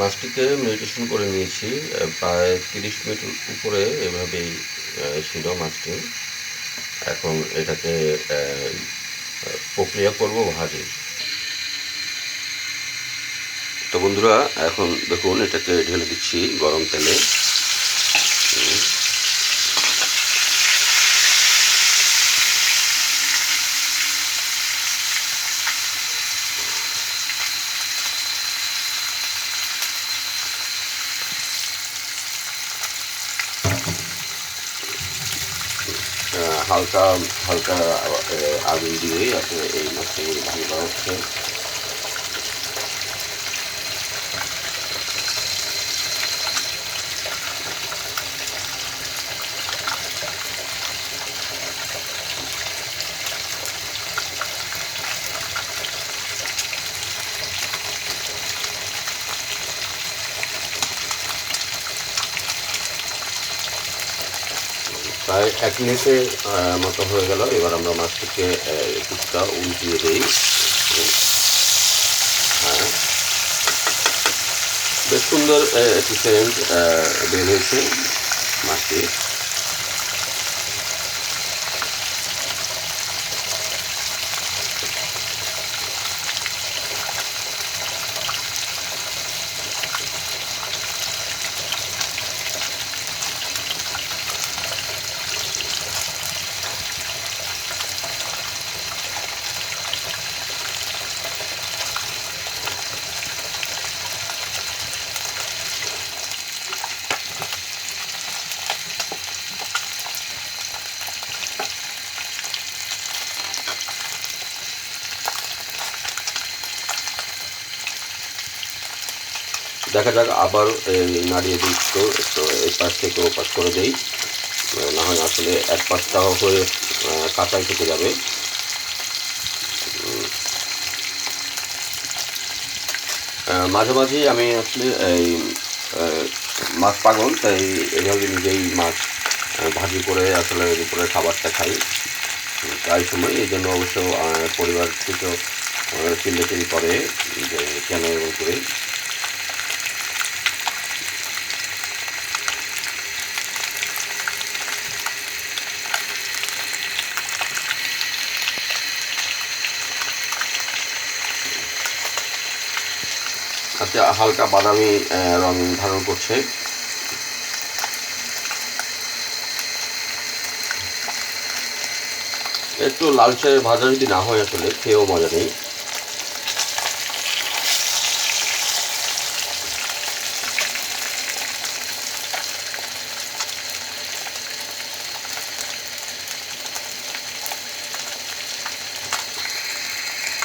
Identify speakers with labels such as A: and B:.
A: মাছটিকে meditation করে নিয়েছি প্রায় তিরিশ মিনিট উপরে এভাবেই ছিল মাছটি। এখন এটাকে প্রক্রিয়া করব ভাজি। তো বন্ধুরা, এখন দেখুন, এটাকে ঢেলে দিচ্ছি গরম তেলে। হালকা হালকা আগুন দিয়ে আসলে এই মাছটি ভালো করা হচ্ছে। প্রায় এক মিনিটে মতো হয়ে গেল। এবার আমরা মাছটিকে কিছুটা উল্টিয়ে দিই। হ্যাঁ। বেশ সুন্দর একটি সেন্ট বের হয়েছে মাছটি। দেখা যাক, আবার নাড়িয়ে দিই একটু এই পাশ থেকে ও পাশ করে দেই। না হয় আসলে এক পাশটাও হয়ে কাঁচাই থেকে যাবে। মাঝে মাঝেই আমি আসলে এই মাছ পাগল, তাই এইভাবে নিজেই মাছ ভাজি করে আসলে দুপুরের খাবারটা খাই। প্রায় সময়, এই জন্য অবশ্য পরিবার থেকেও চিল্লাচিল্লি করে, যে কেন এরকম করে। আচ্ছা হালকা বাদামি রং ধারণ করছে। একটু লালচে ভাজা যদি না হয় আসলে, খেয়েও মজা নেই।